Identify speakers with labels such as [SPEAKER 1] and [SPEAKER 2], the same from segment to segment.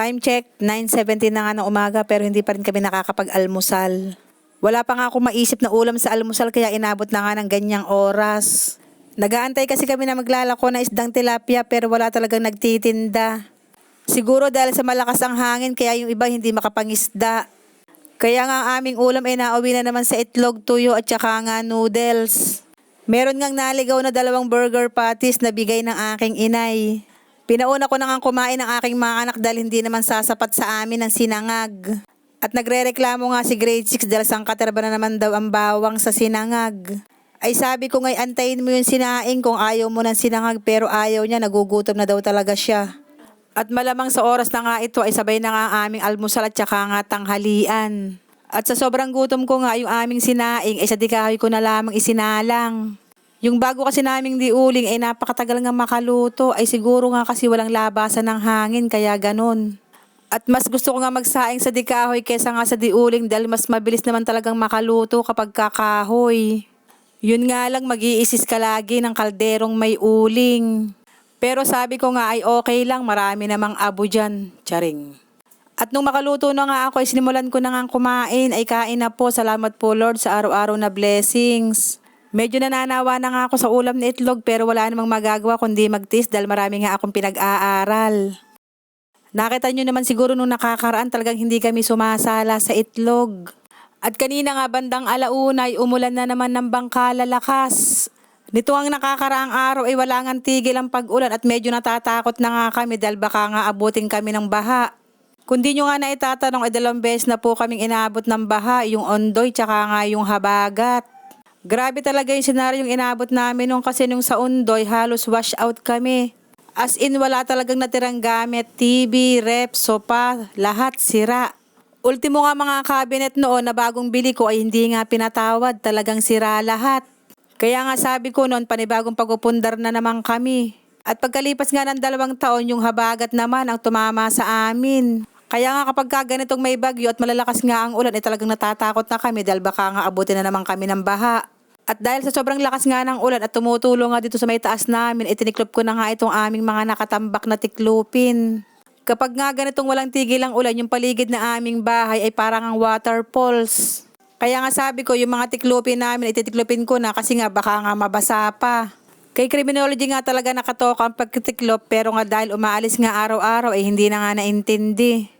[SPEAKER 1] Time check, 9.17 na nga ng umaga pero hindi pa rin kami nakakapag-almusal. Wala pa nga akong maisip na ulam sa almusal kaya inabot na nga ng ganyang oras. Nagaantay kasi kami na maglalako na isdang tilapia pero wala talagang nagtitinda. Siguro dahil sa malakas ang hangin kaya yung iba hindi makapangisda. Kaya nga ang aming ulam ay nauwi na naman sa itlog, tuyo at saka nga noodles. Meron ngang naligaw na dalawang burger patties na bigay ng aking inay. Pinauna ko na nga kumain ng aking mga anak dahil hindi naman sasapat sa amin ang sinangag. At nagrereklamo nga si grade 6 dahil sangkaterba na naman daw ang bawang sa sinangag. Ay sabi ko ngay antayin mo yung sinaing kung ayaw mo ng sinangag pero ayaw niya nagugutom na daw talaga siya. At malamang sa oras na nga ito ay sabay na nga aming almusal at saka nga tanghalian. At sa sobrang gutom ko nga yung aming sinaing ay sa dikahoy ko na lamang isinalang. Yung bago kasi naming diuling ay napakatagal nga makaluto ay siguro nga kasi walang labasan ng hangin kaya ganun. At mas gusto ko nga magsaing sa dikahoy kesa nga sa diuling dahil mas mabilis naman talagang makaluto kapag kakahoy. Yun nga lang mag-iisis ka lagi ng kalderong may uling. Pero sabi ko nga ay okay lang, marami namang abo dyan. Charing. At nung makaluto na nga ako, ay sinimulan ko na nga kumain, ay kain na po. Salamat po Lord sa araw-araw na blessings. Medyo nananawa na nga ako sa ulam na itlog pero wala namang magagawa kundi magtis dahil marami nga akong pinag-aaral. Nakita nyo naman siguro nung nakakaraan talagang hindi kami sumasala sa itlog. At kanina nga bandang alauna ay umulan na naman ng bangkala lakas. Nito ang nakakaraang araw ay wala nga tigil ang pag-ulan at medyo natatakot na nga kami dahil baka nga abutin kami ng baha. Kung di nyo nga na itatanong ay dalawang beses na po kaming inabot ng baha, yung ondoy tsaka nga yung habagat. Grabe talaga yung senaryo yung inabot namin nung kasi nung sa ondoy halos wash out kami. As in wala talagang natirang gamit, TV, rep, sopa, lahat sira. Ultimo nga mga cabinet noon na bagong bili ko ay hindi nga pinatawad, talagang sira lahat. Kaya nga sabi ko noon, panibagong pagupundar na naman kami. At pagkalipas nga ng dalawang taon, yung habagat naman ang tumama sa amin. Kaya nga kapag ka ganitong may bagyo at malalakas nga ang ulan, ay talagang natatakot na kami dahil baka nga abutin na naman kami ng baha. At dahil sa sobrang lakas nga ng ulan at tumutulong nga dito sa may taas namin, itiniklop ko na nga itong aming mga nakatambak na tiklupin. Kapag nga ganitong walang tigil ang ulan, yung paligid na aming bahay ay parang ang waterfalls. Kaya nga sabi ko, yung mga tiklupin namin, ititiklopin ko na kasi nga baka nga mabasa pa. Kay criminology nga talaga nakatoka ang pagtitiklop pero nga dahil umaalis nga araw-araw ay hindi na nga naintindi.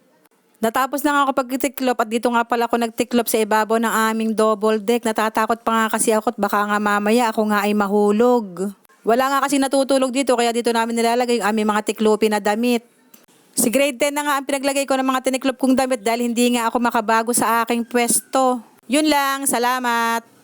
[SPEAKER 1] Natapos na nga ako pagtitiklop at dito nga pala ako nagtiklop sa ibabaw ng aming double deck. Natatakot pa nga kasi ako at baka nga mamaya ako nga ay mahulog. Wala nga kasi natutulog dito kaya dito namin nilalagay yung aming mga tiklopin na damit. Si grade 10 na nga ang pinaglagay ko ng mga tiniklop kong damit dahil hindi nga ako makabago sa aking pwesto. Yun lang, salamat!